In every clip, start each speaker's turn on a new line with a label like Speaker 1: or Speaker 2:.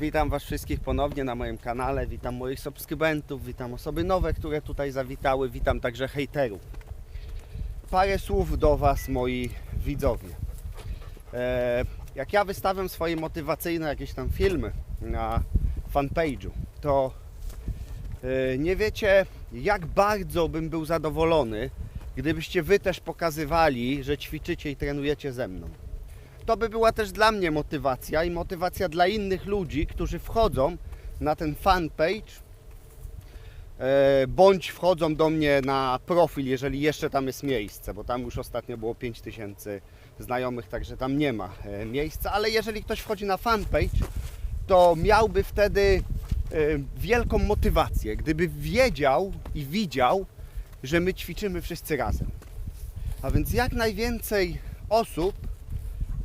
Speaker 1: Witam Was wszystkich ponownie na moim kanale. Witam moich subskrybentów, witam osoby nowe, które tutaj zawitały. Witam także hejterów. Parę słów do Was, moi widzowie. E, jak ja wystawiam swoje motywacyjne jakieś tam filmy na fanpage'u, to e, nie wiecie, jak bardzo bym był zadowolony, gdybyście Wy też pokazywali, że ćwiczycie i trenujecie ze mną to by była też dla mnie motywacja i motywacja dla innych ludzi, którzy wchodzą na ten fanpage e, bądź wchodzą do mnie na profil, jeżeli jeszcze tam jest miejsce, bo tam już ostatnio było 5000 znajomych, także tam nie ma e, miejsca, ale jeżeli ktoś wchodzi na fanpage, to miałby wtedy e, wielką motywację, gdyby wiedział i widział, że my ćwiczymy wszyscy razem. A więc jak najwięcej osób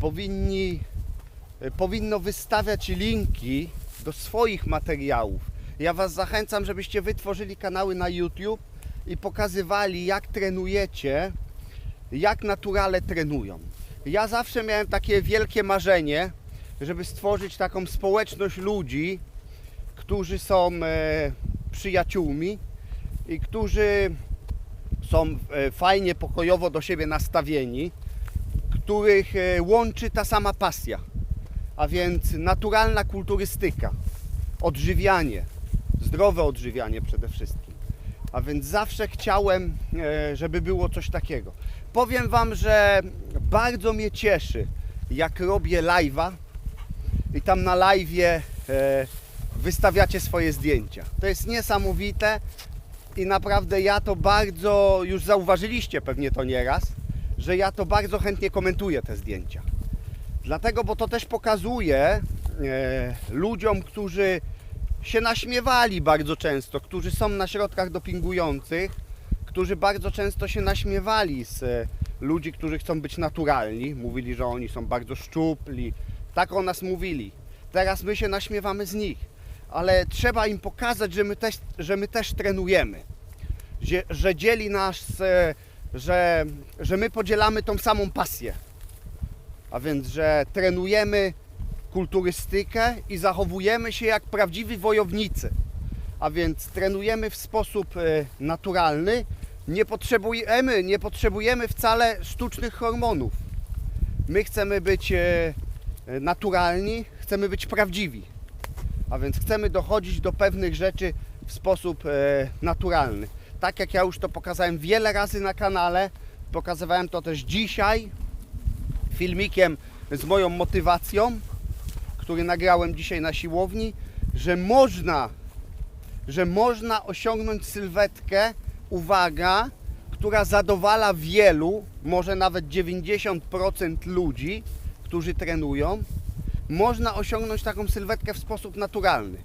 Speaker 1: powinni, e, powinno wystawiać linki do swoich materiałów. Ja Was zachęcam, żebyście wytworzyli kanały na YouTube i pokazywali, jak trenujecie, jak naturale trenują. Ja zawsze miałem takie wielkie marzenie, żeby stworzyć taką społeczność ludzi, którzy są e, przyjaciółmi i którzy są e, fajnie, pokojowo do siebie nastawieni których e, łączy ta sama pasja, a więc naturalna kulturystyka, odżywianie, zdrowe odżywianie przede wszystkim. A więc zawsze chciałem, e, żeby było coś takiego. Powiem Wam, że bardzo mnie cieszy, jak robię live'a i tam na live'ie e, wystawiacie swoje zdjęcia. To jest niesamowite i naprawdę ja to bardzo, już zauważyliście pewnie to nieraz, że ja to bardzo chętnie komentuję te zdjęcia. Dlatego, bo to też pokazuje e, ludziom, którzy się naśmiewali bardzo często, którzy są na środkach dopingujących, którzy bardzo często się naśmiewali z e, ludzi, którzy chcą być naturalni. Mówili, że oni są bardzo szczupli. Tak o nas mówili. Teraz my się naśmiewamy z nich. Ale trzeba im pokazać, że my też, że my też trenujemy. Że, że dzieli nas e, że, że my podzielamy tą samą pasję. A więc, że trenujemy kulturystykę i zachowujemy się jak prawdziwi wojownicy. A więc trenujemy w sposób e, naturalny. Nie potrzebujemy, nie potrzebujemy wcale sztucznych hormonów. My chcemy być e, e, naturalni, chcemy być prawdziwi. A więc chcemy dochodzić do pewnych rzeczy w sposób naturalny tak jak ja już to pokazałem wiele razy na kanale, pokazywałem to też dzisiaj filmikiem z moją motywacją, który nagrałem dzisiaj na siłowni, że można, że można osiągnąć sylwetkę, uwaga, która zadowala wielu, może nawet 90% ludzi, którzy trenują. Można osiągnąć taką sylwetkę w sposób naturalny.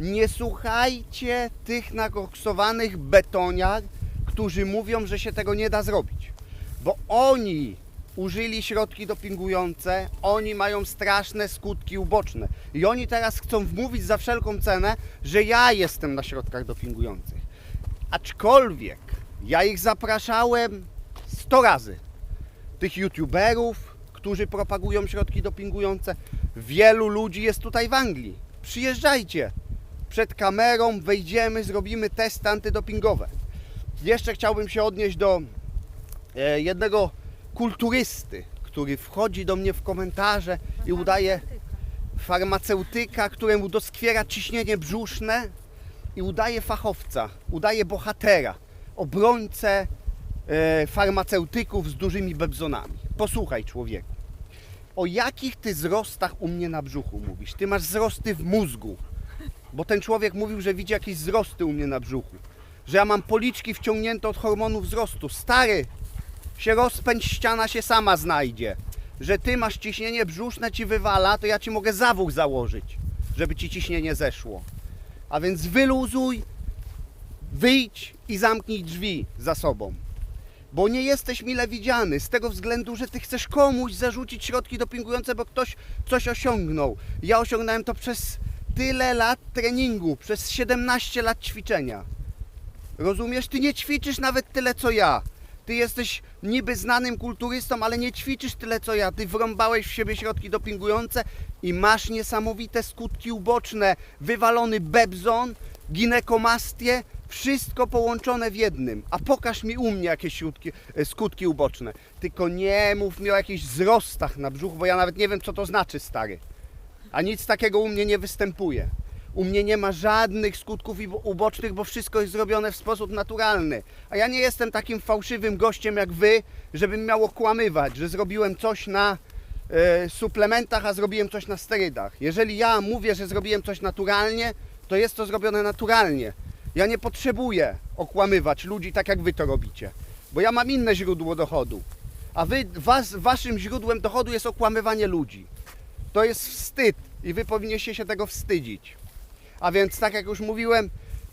Speaker 1: Nie słuchajcie tych nakoksowanych betoniar, którzy mówią, że się tego nie da zrobić. Bo oni użyli środki dopingujące, oni mają straszne skutki uboczne. I oni teraz chcą wmówić za wszelką cenę, że ja jestem na środkach dopingujących. Aczkolwiek ja ich zapraszałem 100 razy. Tych youtuberów, którzy propagują środki dopingujące. Wielu ludzi jest tutaj w Anglii. Przyjeżdżajcie, przed kamerą, wejdziemy, zrobimy testy antydopingowe. Jeszcze chciałbym się odnieść do e, jednego kulturysty, który wchodzi do mnie w komentarze i udaje farmaceutyka, któremu doskwiera ciśnienie brzuszne i udaje fachowca, udaje bohatera, obrońcę e, farmaceutyków z dużymi bebzonami. Posłuchaj człowieku, o jakich ty wzrostach u mnie na brzuchu mówisz? Ty masz wzrosty w mózgu, bo ten człowiek mówił, że widzi jakieś wzrosty u mnie na brzuchu. Że ja mam policzki wciągnięte od hormonu wzrostu. Stary, się rozpędź, ściana się sama znajdzie. Że ty masz ciśnienie brzuszne, ci wywala, to ja ci mogę zawór założyć, żeby ci ciśnienie zeszło. A więc wyluzuj, wyjdź i zamknij drzwi za sobą. Bo nie jesteś mile widziany z tego względu, że ty chcesz komuś zarzucić środki dopingujące, bo ktoś coś osiągnął. Ja osiągnąłem to przez tyle lat treningu, przez 17 lat ćwiczenia. Rozumiesz? Ty nie ćwiczysz nawet tyle co ja. Ty jesteś niby znanym kulturystą, ale nie ćwiczysz tyle co ja. Ty wrąbałeś w siebie środki dopingujące i masz niesamowite skutki uboczne. Wywalony bebzon, ginekomastię, wszystko połączone w jednym. A pokaż mi u mnie jakieś środki, e, skutki uboczne. Tylko nie mów mi o jakichś wzrostach na brzuchu, bo ja nawet nie wiem co to znaczy, stary. A nic takiego u mnie nie występuje. U mnie nie ma żadnych skutków ubocznych, bo wszystko jest zrobione w sposób naturalny. A ja nie jestem takim fałszywym gościem jak wy, żebym miał okłamywać, że zrobiłem coś na e, suplementach, a zrobiłem coś na sterydach. Jeżeli ja mówię, że zrobiłem coś naturalnie, to jest to zrobione naturalnie. Ja nie potrzebuję okłamywać ludzi tak jak wy to robicie, bo ja mam inne źródło dochodu. A wy, was, waszym źródłem dochodu jest okłamywanie ludzi. To jest wstyd i wy powinniście się tego wstydzić. A więc, tak jak już mówiłem,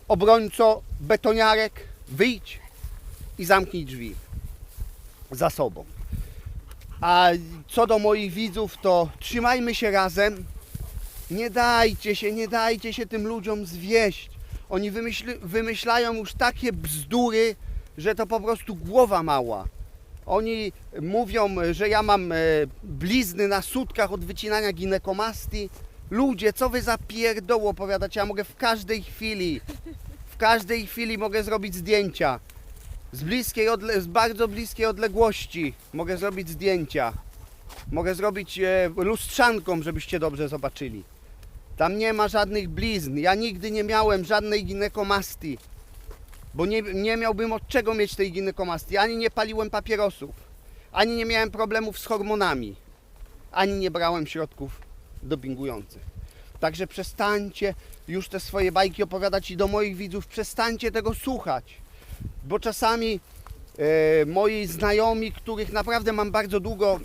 Speaker 1: obrońco betoniarek, wyjdź i zamknij drzwi za sobą. A co do moich widzów, to trzymajmy się razem. Nie dajcie się, nie dajcie się tym ludziom zwieść. Oni wymyśli, wymyślają już takie bzdury, że to po prostu głowa mała. Oni mówią, że ja mam e, blizny na sutkach od wycinania ginekomastii. Ludzie, co wy za pierdoło opowiadacie? Ja mogę w każdej chwili, w każdej chwili mogę zrobić zdjęcia. Z bliskiej, z bardzo bliskiej odległości mogę zrobić zdjęcia. Mogę zrobić e, lustrzanką, żebyście dobrze zobaczyli. Tam nie ma żadnych blizn. Ja nigdy nie miałem żadnej ginekomastii. Bo nie, nie miałbym od czego mieć tej ginekomastii. Ani nie paliłem papierosów, ani nie miałem problemów z hormonami, ani nie brałem środków dopingujących. Także przestańcie już te swoje bajki opowiadać i do moich widzów przestańcie tego słuchać. Bo czasami e, moi znajomi, których naprawdę mam bardzo długo e,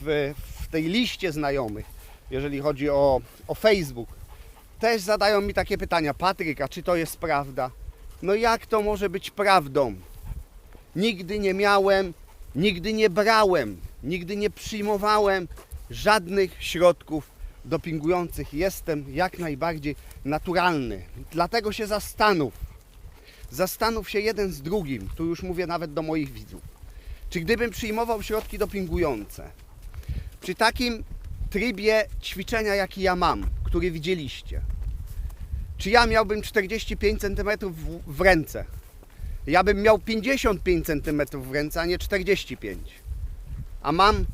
Speaker 1: w, w tej liście znajomych, jeżeli chodzi o, o Facebook, też zadają mi takie pytania. Patryk, a czy to jest prawda? No jak to może być prawdą? Nigdy nie miałem, nigdy nie brałem, nigdy nie przyjmowałem żadnych środków dopingujących. Jestem jak najbardziej naturalny. Dlatego się zastanów. Zastanów się jeden z drugim. Tu już mówię nawet do moich widzów. Czy gdybym przyjmował środki dopingujące, przy takim trybie ćwiczenia, jaki ja mam, który widzieliście, czy ja miałbym 45 cm w, w ręce? Ja bym miał 55 cm w ręce, a nie 45. A mam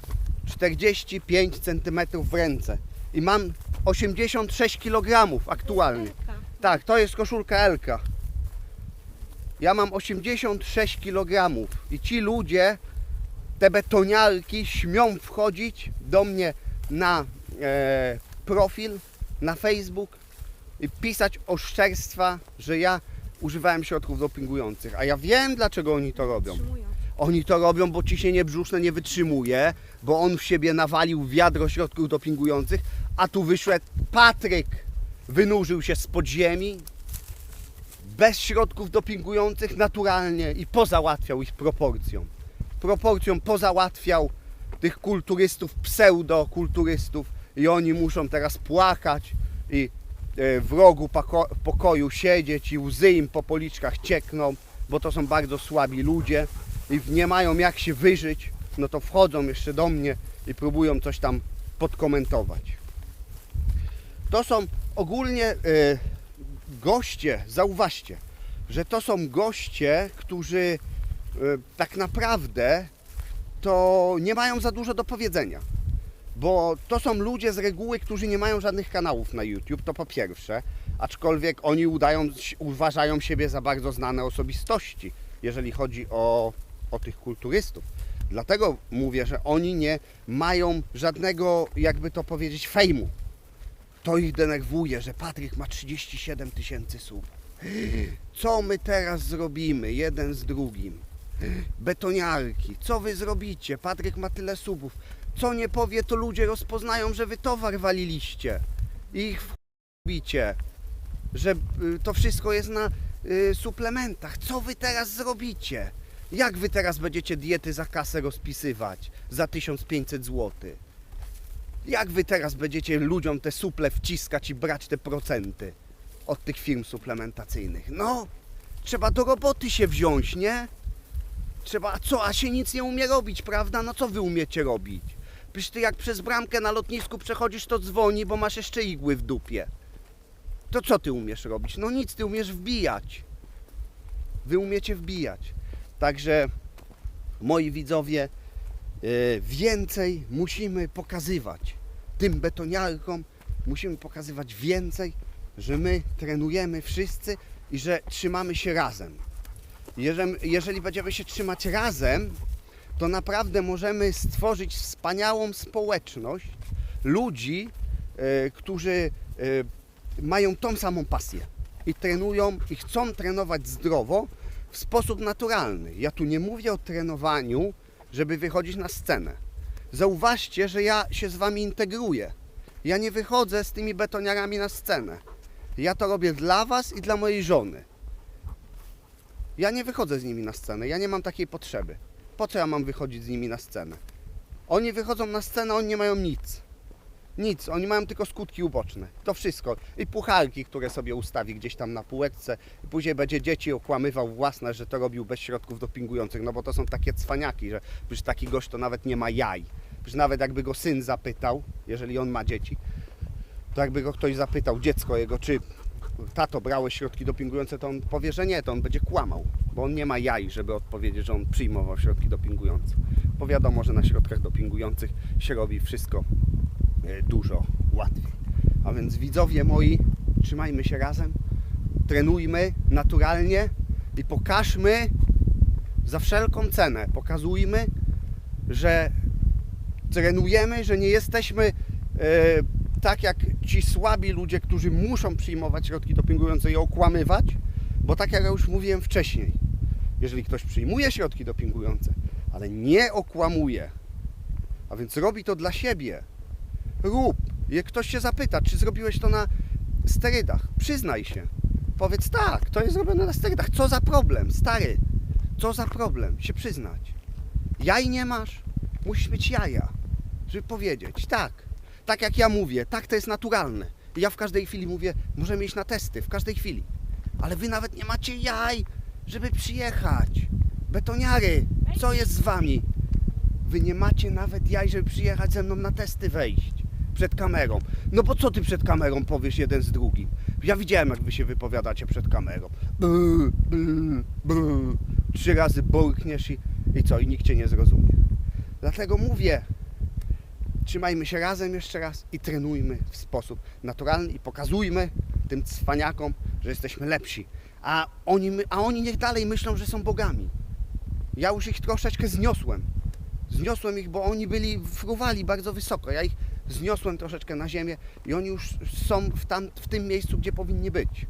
Speaker 1: 45 cm w ręce i mam 86 kg aktualnie. Tak, to jest koszulka Elka. Ja mam 86 kg i ci ludzie, te betoniarki śmią wchodzić do mnie na e, profil, na Facebook pisać oszczerstwa, że ja używałem środków dopingujących. A ja wiem, dlaczego oni to robią. Oni to robią, bo ciśnienie brzuszne nie wytrzymuje, bo on w siebie nawalił wiadro środków dopingujących, a tu wyszedł Patryk, wynurzył się z podziemi, bez środków dopingujących, naturalnie i pozałatwiał ich proporcją. Proporcją pozałatwiał tych kulturystów, pseudokulturystów i oni muszą teraz płakać i w rogu poko- pokoju siedzieć i łzy im po policzkach ciekną, bo to są bardzo słabi ludzie i nie mają jak się wyżyć, no to wchodzą jeszcze do mnie i próbują coś tam podkomentować. To są ogólnie e, goście, zauważcie, że to są goście, którzy e, tak naprawdę to nie mają za dużo do powiedzenia. Bo to są ludzie z reguły, którzy nie mają żadnych kanałów na YouTube, to po pierwsze, aczkolwiek oni udają, uważają siebie za bardzo znane osobistości, jeżeli chodzi o, o tych kulturystów. Dlatego mówię, że oni nie mają żadnego, jakby to powiedzieć, fejmu. To ich denerwuje, że Patryk ma 37 tysięcy subów. Co my teraz zrobimy, jeden z drugim? Betoniarki, co wy zrobicie? Patryk ma tyle subów. Co nie powie, to ludzie rozpoznają, że wy towar waliliście. I ich wbicie, że y, to wszystko jest na y, suplementach. Co wy teraz zrobicie? Jak wy teraz będziecie diety za kasę rozpisywać za 1500 zł? Jak wy teraz będziecie ludziom te suple wciskać i brać te procenty od tych firm suplementacyjnych? No, trzeba do roboty się wziąć, nie? Trzeba, co, a się nic nie umie robić, prawda? No co wy umiecie robić? Przecież ty jak przez bramkę na lotnisku przechodzisz, to dzwoni, bo masz jeszcze igły w dupie. To co ty umiesz robić? No nic, ty umiesz wbijać. Wy umiecie wbijać. Także moi widzowie, y, więcej musimy pokazywać tym betoniarkom, musimy pokazywać więcej, że my trenujemy wszyscy i że trzymamy się razem. Jeżeli, jeżeli będziemy się trzymać razem, to naprawdę możemy stworzyć wspaniałą społeczność ludzi, e, którzy e, mają tą samą pasję i trenują i chcą trenować zdrowo w sposób naturalny. Ja tu nie mówię o trenowaniu, żeby wychodzić na scenę. Zauważcie, że ja się z wami integruję. Ja nie wychodzę z tymi betoniarami na scenę. Ja to robię dla was i dla mojej żony. Ja nie wychodzę z nimi na scenę, ja nie mam takiej potrzeby. Po co ja mam wychodzić z nimi na scenę? Oni wychodzą na scenę, oni nie mają nic. Nic, oni mają tylko skutki uboczne. To wszystko. I pucharki, które sobie ustawi gdzieś tam na półeczce. I później będzie dzieci okłamywał własne, że to robił bez środków dopingujących. No bo to są takie cwaniaki, że przecież taki gość to nawet nie ma jaj. Przecież nawet jakby go syn zapytał, jeżeli on ma dzieci, to jakby go ktoś zapytał, dziecko jego, czy tato brałeś środki dopingujące, to on powie, że nie, to on będzie kłamał, bo on nie ma jaj, żeby odpowiedzieć, że on przyjmował środki dopingujące. Bo wiadomo, że na środkach dopingujących się robi wszystko e, dużo łatwiej. A więc widzowie moi, trzymajmy się razem, trenujmy naturalnie i pokażmy za wszelką cenę, pokazujmy, że trenujemy, że nie jesteśmy e, tak jak ci słabi ludzie, którzy muszą przyjmować środki dopingujące i okłamywać, bo tak jak ja już mówiłem wcześniej, jeżeli ktoś przyjmuje środki dopingujące, ale nie okłamuje, a więc robi to dla siebie, rób. Jak ktoś się zapyta, czy zrobiłeś to na sterydach, przyznaj się. Powiedz tak, to jest zrobione na sterydach. Co za problem, stary? Co za problem? Się przyznać. Jaj nie masz? Musisz mieć jaja, żeby powiedzieć tak. Tak jak ja mówię, tak to jest naturalne. Ja w każdej chwili mówię, możemy iść na testy, w każdej chwili. Ale wy nawet nie macie jaj, żeby przyjechać. Betoniary, co jest z wami? Wy nie macie nawet jaj, żeby przyjechać ze mną na testy wejść. Przed kamerą. No bo co ty przed kamerą powiesz jeden z drugim? Ja widziałem, jak wy się wypowiadacie przed kamerą. Brr, brr, brr. Trzy razy borkniesz i, i co? I nikt cię nie zrozumie. Dlatego mówię, trzymajmy się razem jeszcze raz i trenujmy w sposób naturalny i pokazujmy tym cwaniakom, że jesteśmy lepsi. A oni, a oni niech dalej myślą, że są bogami. Ja już ich troszeczkę zniosłem. Zniosłem ich, bo oni byli, fruwali bardzo wysoko. Ja ich zniosłem troszeczkę na ziemię i oni już są w, tam, w tym miejscu, gdzie powinni być.